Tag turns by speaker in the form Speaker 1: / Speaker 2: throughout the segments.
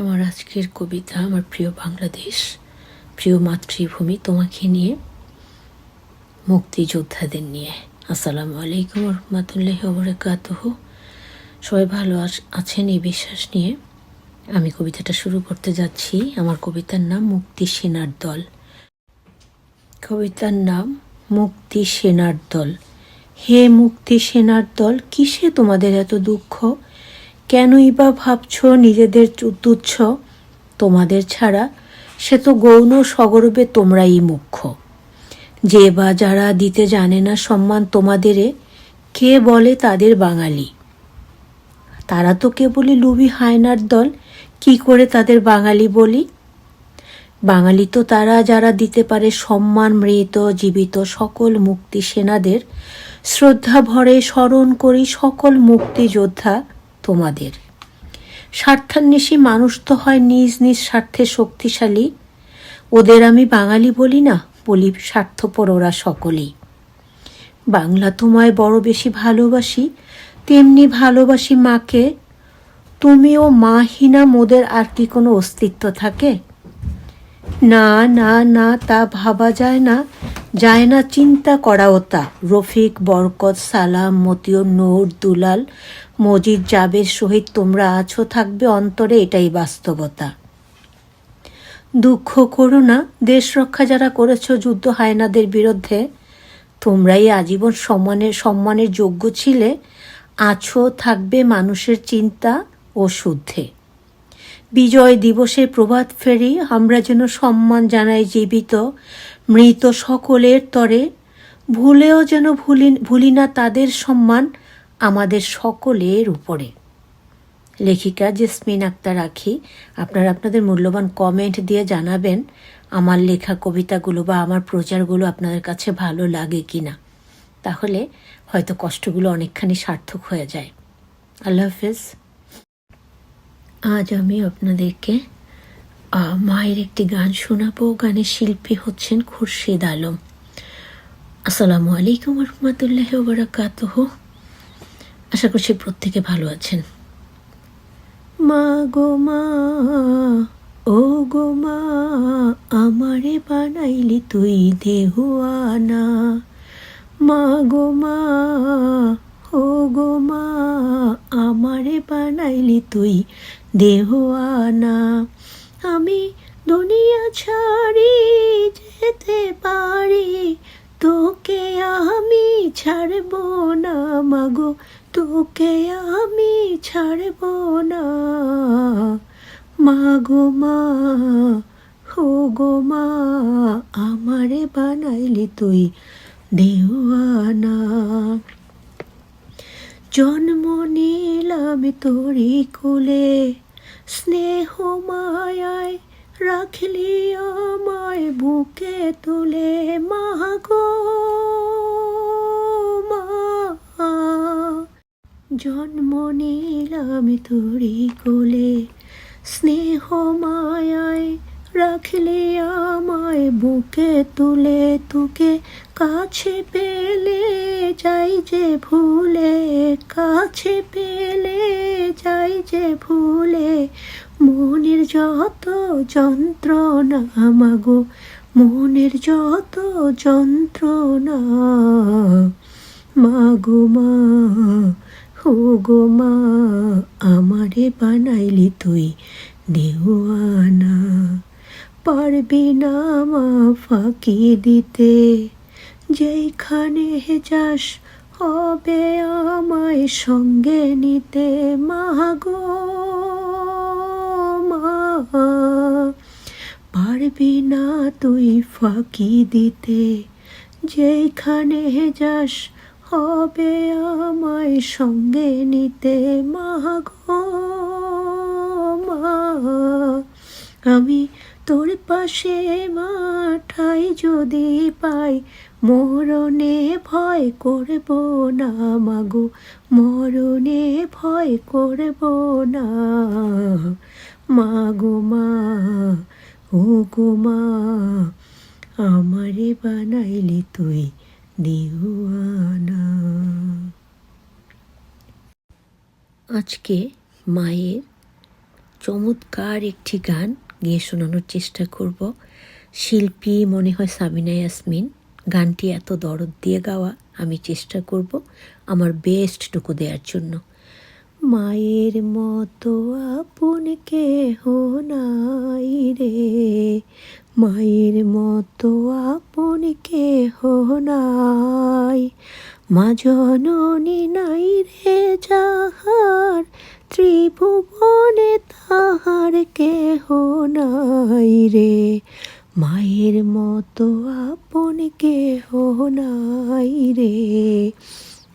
Speaker 1: আমার আজকের কবিতা, আমার প্রিয় বাংলাদেশ, প্রিয় মাতৃভূমি তোমাকে নিয়ে মুক্তিযোদ্ধাদের নিয়ে। আসসালামু আলাইকুম রহমতুল্লাহ বরকাতহ সবাই ভালো আছ- আছেন এই বিশ্বাস নিয়ে। আমি কবিতাটা শুরু করতে যাচ্ছি। আমার কবিতার নাম মুক্তি সেনার দল। কবিতার নাম মুক্তি সেনার দল। হে মুক্তি সেনার দল, কিসে তোমাদের এত দুঃখ? কেনই বা ভাবছ নিজেদের তুচ্ছ তোমাদের ছাড়া সে তো গৌণ সগর্বে তোমরাই মুখ্য। যে বা যারা দিতে জানে না সম্মান তোমাদেরে, কে বলে তাদের বাঙালি? তারা তো কেবলই লুবি হায়নার দল, কি করে তাদের বাঙালি বলি? বাঙালি তো তারা যারা দিতে পারে সম্মান মৃত জীবিত সকল মুক্তি সেনাদের। শ্রদ্ধা ভরে স্মরণ করি সকল মুক্তিযোদ্ধা তোমাদের। স্বার্থান্বেষী মানুষ তো হয় নিজ নিজ স্বার্থে শক্তিশালী। ওদের আমি বাঙালি বলি না, বলি স্বার্থপর ওরা সকলেই। বাংলা তোমায় বড় বেশি ভালোবাসি, তেমনি ভালোবাসি মাকে। তুমি তুমিও মাহিনা মোদের আর কি কোনো অস্তিত্ব থাকে? না না না, তা ভাবা যায় না যায় না চিন্তা করাও তা। রফিক, বরকত, সালাম, মতিউর, নূর, দুলাল মজিদ জাবের সহিত তোমরা আছো, থাকবে অন্তরে, এটাই বাস্তবতা। দুঃখ করো না, দেশ রক্ষা যারা করেছ, যুদ্ধ হায়নাদের বিরুদ্ধে। তোমরাই আজীবন সম্মানের সম্মানের যোগ্য ছিলে। আছো, থাকবে মানুষের চিন্তা ও শুদ্ধে। বিজয় দিবসে প্রভাত ফেরি, আমরা যেন সম্মান জানাই জীবিত, মৃত সকলের তরে। ভুলেও যেন ভুলি ভুলি না তাদের সম্মান আমাদের সকলের উপরে। লেখিকা জেসমিন আক্তার রাখি আপনারা আপনাদের মূল্যবান কমেন্ট দিয়ে জানাবেন, আমার লেখা কবিতাগুলো বা আমার প্রচারগুলো আপনাদের কাছে ভালো লাগে কি না তাহলে হয়তো কষ্টগুলো অনেকখানি সার্থক হয়ে যায়। আল্লাহ হাফেজ। আজ আমি আপনাদেরকে মায়ের একটি গান শোনাবো। গানের শিল্পী হচ্ছেন খুরশিদ আলম। আসসালামু আলাইকুম রহমতুল্লাহ বারাকাতুহ। আশা করছি প্রত্যেকে ভালো আছেন। মা গো মা, ও গো মা, আমারে বানাইলি তুই দেহুয়ানা। মা গো মা, ও গো মা, আমারে বানাইলি তুই দেহুয়ানা। আমি দুনিয়া ছাড়ি যেতে পারি, তোকে আমি ছাড়ব না মাগো তোকে আমি ছাড়ব না। মাগো মা, হো গো মা, আমারে বানাইলি তুই দেওয়ানা। জন্ম নিলাম তোরি কোলে, স্নেহ মায়ায় রাখলি আমায় বুকে তুলে। মা জন্ম নিলাম তোরি কোলে। স্নেহ মায়ায় রাখলে আমায় বুকে তুলে, তোকে কাছে পেলে যাই যে ভুলে, কাছে পেলে যাই যে ভুলে। মনের যত যন্ত্রণা মাগো মনের যত যন্ত্রণা মাগো মা। হো গো মা, আমারে বানাইলি তুই দেওয়ানা। পারবি না মা ফাঁকি দিতে, যেইখানে যাস হবে আমায় সঙ্গে নিতে। মা গো মা, পারবি না তুই ফাঁকি দিতে যেখানে যাস হবে আমায় সঙ্গে নিতে মাগো মা। আমি তোর পাশে মাঠাই যদি পাই, মরণে ভয় করব না মাগো মরণে ভয় করব না। মাগো মা, ও গো মা, আমারে বানাইলি তুই আজকে মায়ের চমৎকার একটি গান গিয়ে শোনানোর চেষ্টা করব। শিল্পী মনে হয় সাবিনা ইয়াসমিন। গানটি এত দরদ দিয়ে গাওয়া আমি চেষ্টা করব আমার বেস্টটুকু দেওয়ার জন্য। মায়ের মতো আপন কেহ নাই রে। মায়ের মতো আপন কেহ নাই। মা জননী নাই রে যাহার, ত্রিভুবনে তাহার কেহ নাই রে। মায়ের মতো আপন কেহ নাই রে।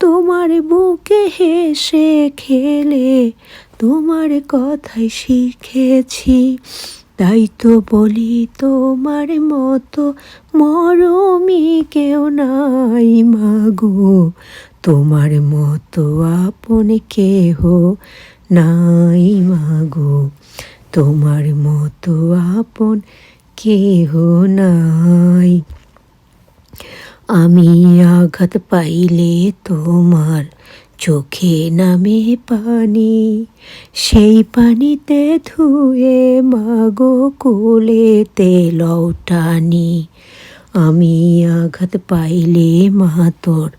Speaker 1: তোমার বুকে হেসে খেলে, তোমার কথাই শিখেছি। তাই তো বলি তোমার মতো মরমি কেউ নাই মাগো। তোমার মতো আপন কেহ নাই মাগো। তোমার মতো আপন কেহ নাই। আমি আঘাত পাইলে তোমার চোখে নামে পানি। সেই পানিতে ধুয়ে মাগো কোলেতে লৌটানি আমি আঘাত পাইলে মা তোর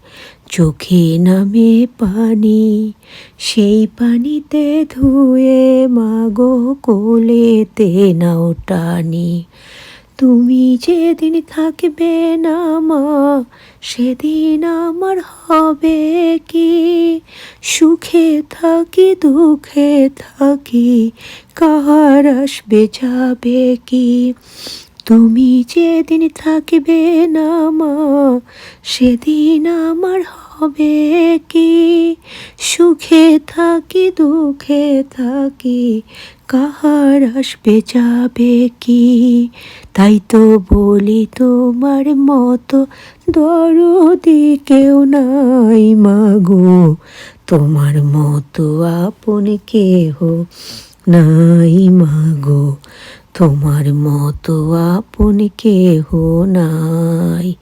Speaker 1: চোখে নামে পানি। সেই পানিতে ধুয়ে মাগো কোলেতে নাও টানি তুমি যেদিন থাকবে না মা, সেদিন আমার হবে কি? সুখে থাকি, দুঃখে থাকি কার আসবে, যাবে কি? তুমি যেদিন থাকবে না মা, সেদিন আমার হবে কি? সুখে থাকি, দুঃখে থাকি কাহার আসবে, যাবে কি? তাই তো বলি তোমার মতো দরদি কেউ নাই মাগো। তোমার মতো আপন কেহ নাই মাগো। তোমার মতো আপন কেহ নাই।